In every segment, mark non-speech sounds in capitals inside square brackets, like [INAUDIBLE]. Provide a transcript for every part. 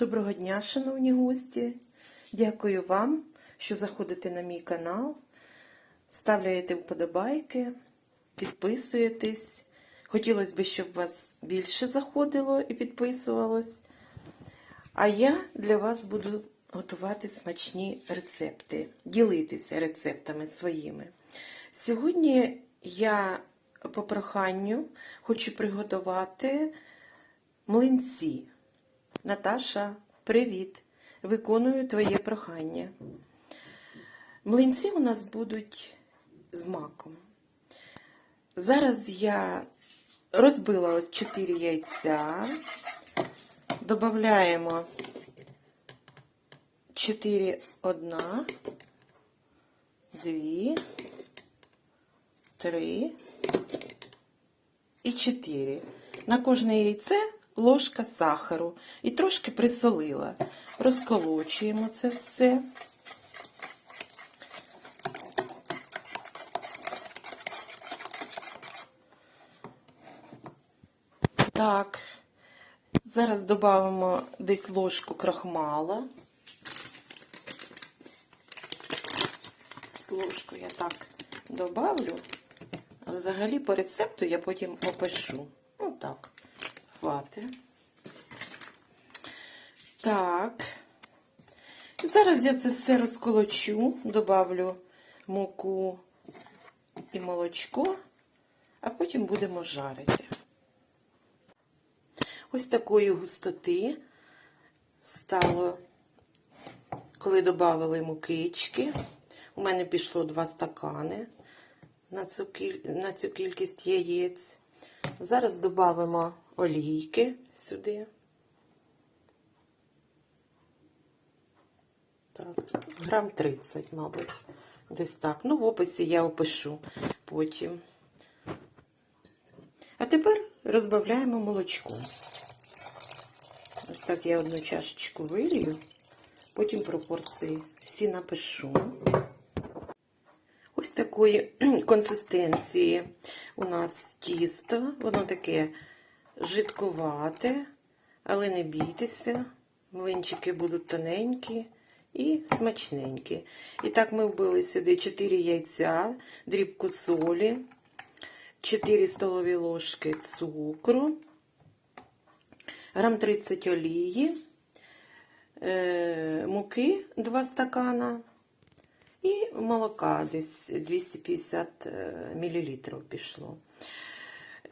Доброго дня, шановні гості. Дякую вам, що заходите на мій канал, ставляєте вподобайки, підписуєтесь. Хотілося б, щоб вас більше заходило і підписувалось. А я для вас буду готувати смачні рецепти, ділитися рецептами своїми. Сьогодні я по проханню хочу приготувати млинці. Наташа, привіт! Виконую твоє прохання. Млинці у нас будуть з маком. Зараз я розбила ось 4 яйця, додаємо 4 одна, 2, 3 і 4. На кожне яйце ложка сахару і трошки присолила. Розколочуємо це все. Так, зараз додамо десь ложку крахмала. Ложку я так добавлю. Взагалі по рецепту я потім опишу. Ну так, хватить. Так. Зараз я це все розколочу, добавлю муку і молочко, а потім будемо жарити. Ось такої густоти стало, коли додали мукички. У мене пішло два стакани на цю кількість яєць. Зараз додамо олійки сюди. Так, грам 30, мабуть. Десь так. Ну, в описі я опишу потім. А тепер розбавляємо молочком. Ось так я одну чашечку вилію, потім пропорції всі напишу. Ось такої [CLEARS THROAT] консистенції у нас тісто. Воно таке жидковате, але не бійтеся. Млинчики будуть тоненькі і смачненькі. І так ми вбили сюди 4 яйця, дрібку солі, 4 столові ложки цукру, грам 30 олії, е, муки 2 стакана. І молока десь 250 мл пішло.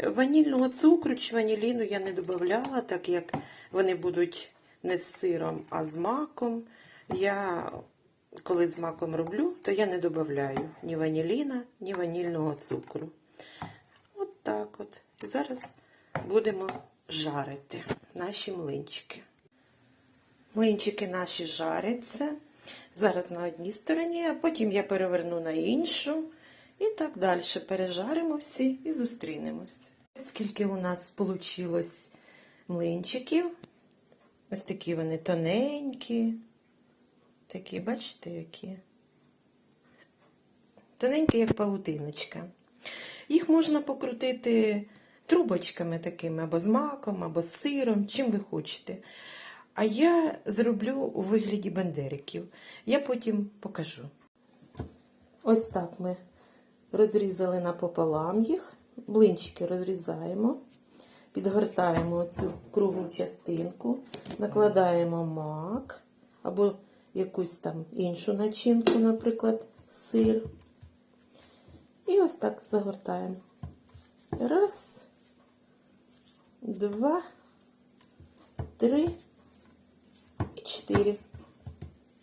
Ванільного цукру чи ваніліну я не додавала, так як вони будуть не з сиром, а з маком. Я, коли з маком роблю, то я не додаю ні ваніліна, ні ванільного цукру. От так от. І зараз будемо жарити наші млинчики. Млинчики наші жаряться. Зараз на одній стороні, а потім я переверну на іншу. І так далі пережаримо всі і зустрінемось. Скільки у нас вийшло млинчиків. Ось такі вони тоненькі. Такі, бачите, які? Тоненькі, як паутиночка. Їх можна покрутити трубочками такими, або з маком, або з сиром, чим ви хочете. А я зроблю у вигляді бандериків. Я потім покажу. Ось так ми розрізали напополам їх, блинчики розрізаємо, підгортаємо цю круглу частинку, накладаємо мак або якусь там іншу начинку, наприклад, сир. І ось так загортаємо. Раз, два, три. 4.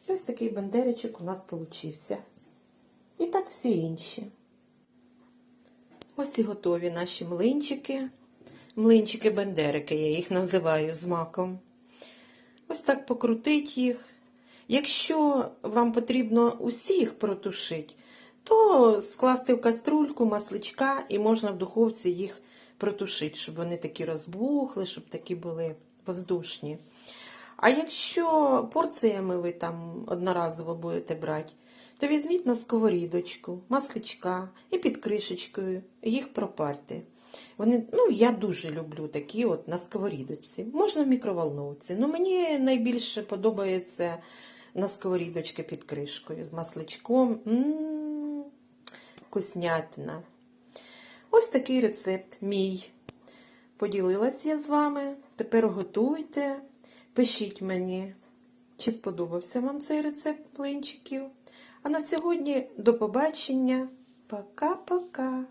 І ось такий бандеричок у нас получився. І так всі інші. Ось і готові наші млинчики. Млинчики-бандерики, я їх називаю з маком. Ось так покрутить їх. Якщо вам потрібно усіх протушити, то скласти в каструльку масличка і можна в духовці їх протушити, щоб вони такі розбухли, щоб такі були воздушні. А якщо порціями ви там одноразово будете брати, то візьміть на сковорідочку, масличка і під кришечкою їх пропарте. Вони, ну, я дуже люблю такі от на сковорідочці. Можна в мікроволновці. Ну, мені найбільше подобається на сковорідочці під кришкою з масличком. М-м-м, вкуснятина. Ось такий рецепт мій. Поділилась я з вами. Тепер готуйте. Пишіть мені, чи сподобався вам цей рецепт млинчиків. А на сьогодні до побачення. Пока-пока.